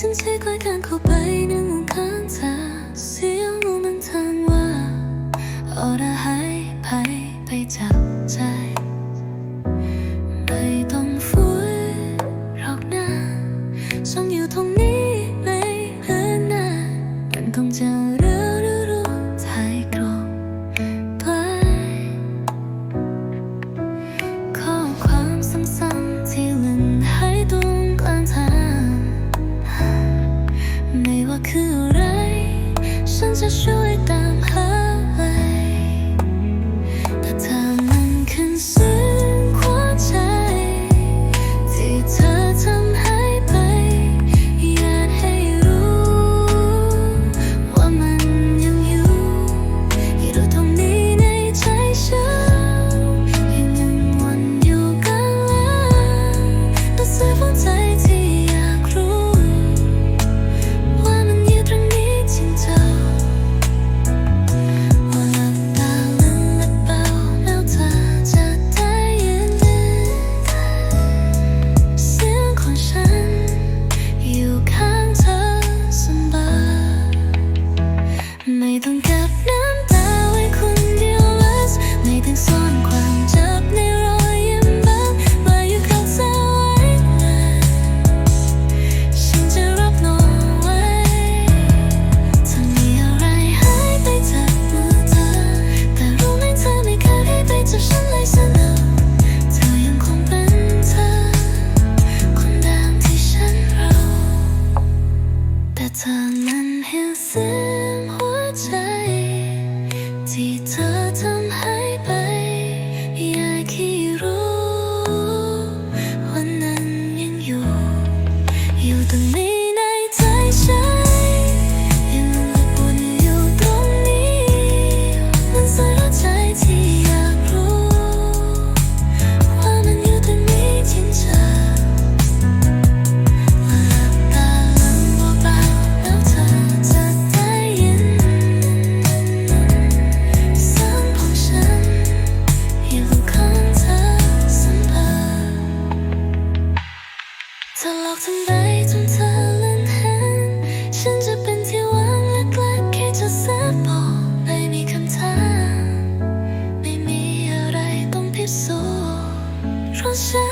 ฉันใช้กลอยการเข้าไปนั่งข้างเธเสียงมันทาว่าออระหายไปไปจาก 剩下虚伪的。 บอกทำไมจนเธอลันหันฉันจะเป็นที่หวังละกลักแค่จสับอกไม่มีคำถามไม่มีอะไรต้องพิสูจน์ราะฉัน